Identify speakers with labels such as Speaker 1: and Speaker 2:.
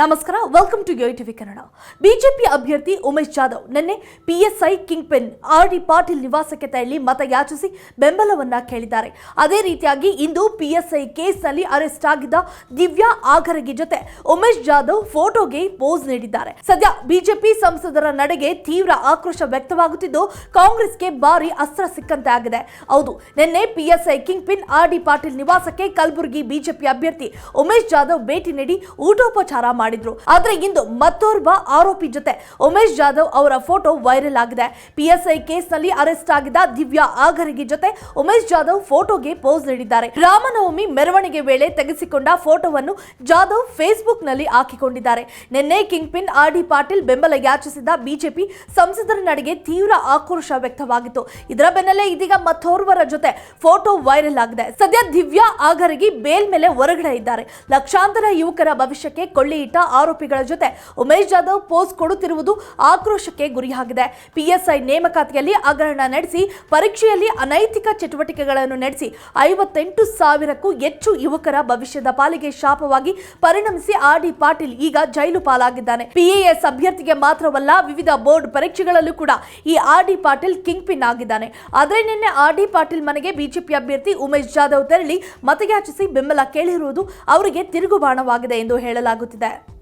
Speaker 1: ನಮಸ್ಕಾರ welcome to Yo TV Kannada BJP ಅಭ್ಯರ್ಥಿ ಉಮೇಶ್ ಜಾಧವ್ ನಿನ್ನೆ PSI kingpin, R D Patil ನಿವಾಸಕ್ಕೆ ತೆರಳಿ ಮತ ಯಾಚಿಸಿ ಬೆಂಬಲವನ್ನ ಕೇಳಿದ್ದಾರೆ. ಅದೇ ರೀತಿಯಾಗಿ ಇಂದು ಪಿಎಸ್ಐ ಕೇಸ್ನಲ್ಲಿ ಅರೆಸ್ಟ್ ಆಗಿದ್ದ ದಿವ್ಯಾ ಆಗರಗಿ ಜೊತೆ ಉಮೇಶ್ ಜಾಧವ್ ಫೋಟೋಗೆ ಪೋಸ್ ನೀಡಿದ್ದಾರೆ. ಸದ್ಯ ಬಿಜೆಪಿ ಸಂಸದರ ನಡೆಗೆ ತೀವ್ರ ಆಕ್ರೋಶ ವ್ಯಕ್ತವಾಗುತ್ತಿದ್ದು, ಕಾಂಗ್ರೆಸ್ಗೆ ಭಾರಿ ಅಸ್ತ್ರ ಸಿಕ್ಕಂತೆ ಆಗಿದೆ. ಹೌದು, ನಿನ್ನೆ PSI kingpin, R D Patil ನಿವಾಸಕ್ಕೆ ಕಲಬುರಗಿ ಬಿಜೆಪಿ ಅಭ್ಯರ್ಥಿ ಉಮೇಶ್ ಜಾಧವ್ ಭೇಟಿ ನೀಡಿ ಊಟೋಪಚಾರ ಮಾಡಿದ್ರು. ಆದ್ರೆ ಇಂದು ಮತ್ತೋರ್ವ ಆರೋಪಿ ಜೊತೆ ಉಮೇಶ್ ಜಾಧವ್ ಅವರ ಫೋಟೋ ವೈರಲ್ ಆಗಿದೆ. ಪಿಎಸ್ಐ ಕೇಸ್ನಲ್ಲಿ ಅರೆಸ್ಟ್ ಆಗಿದ್ದ ದಿವ್ಯಾ ಆಗರಗಿ ಜೊತೆ ಉಮೇಶ್ ಜಾಧವ್ ಫೋಟೋಗೆ ಪೋಸ್ ನೀಡಿದ್ದಾರೆ. ರಾಮನವಮಿ ಮೆರವಣಿಗೆ ವೇಳೆ ತೆಗೆಸಿಕೊಂಡ ಫೋಟೋವನ್ನು ಜಾಧವ್ ಫೇಸ್ಬುಕ್ನಲ್ಲಿ ಹಾಕಿಕೊಂಡಿದ್ದಾರೆ. ನಿನ್ನೆ kingpin R D Patil ಬೆಂಬಲ ಯಾಚಿಸಿದ ಬಿಜೆಪಿ ಸಂಸದರ ನಡೆಗೆ ತೀವ್ರ ಆಕ್ರೋಶ ವ್ಯಕ್ತವಾಗಿತ್ತು. ಇದರ ಬೆನ್ನಲ್ಲೇ ಇದೀಗ ಮತ್ತೋರ್ವರ ಜೊತೆ ಫೋಟೋ ವೈರಲ್ ಆಗಿದೆ. ಸದ್ಯ ದಿವ್ಯಾ ಆಗರಗಿ ಬೇಲ್ ಮೇಲೆ ಹೊರಗಡೆ ಇದ್ದಾರೆ. ಲಕ್ಷಾಂತರ ಯುವಕರ ಭವಿಷ್ಯಕ್ಕೆ ಕೊಳ್ಳಿ ಇಟ್ಟ ಆರೋಪಿಗಳ ಜೊತೆ ಉಮೇಶ್ ಜಾಧವ್ ಪೋಸ್ ಕೊಡುತ್ತಿರುವುದು ಆಕ್ರೋಶಕ್ಕೆ ಗುರಿಯಾಗಿದೆ. ಪಿಎಸ್ಐ ನೇಮಕಾತಿಯಲ್ಲಿ ಹಗರಣ ನಡೆಸಿ, ಪರೀಕ್ಷೆಯಲ್ಲಿ ಅನೈತಿಕ ಚಟುವಟಿಕೆಗಳನ್ನು ನಡೆಸಿ ಐವತ್ತೆಂಟು ಸಾವಿರಕ್ಕೂ ಹೆಚ್ಚು ಯುವಕರ ಭವಿಷ್ಯದ ಪಾಲಿಗೆ ಶಾಪವಾಗಿ ಪರಿಣಮಿಸಿ ಆರ್ ಡಿ ಪಾಟೀಲ್ ಈಗ ಜೈಲು ಪಾಲಾಗಿದ್ದಾನೆ. ಪಿಎಎಸ್ ಅಭ್ಯರ್ಥಿಗೆ ಮಾತ್ರವಲ್ಲ, ವಿವಿಧ ಬೋರ್ಡ್ ಪರೀಕ್ಷೆಗಳಲ್ಲೂ ಕೂಡ ಈ R D Patil kingpin ಆಗಿದ್ದಾನೆ. ಆದರೆ ನಿನ್ನೆ ಆರ್ ಡಿ ಪಾಟೀಲ್ ಮನೆಗೆ ಬಿಜೆಪಿ ಅಭ್ಯರ್ಥಿ ಉಮೇಶ್ ಜಾಧವ್ ತೆರಳಿ ಮತಯಾಚಿಸಿ ಬೆಂಬಲ ಕೇಳಿರುವುದು ಅವರಿಗೆ ತಿರುಗುಬಾಣವಾಗಿದೆ ಎಂದು ಹೇಳಲಾಗುತ್ತಿದೆ.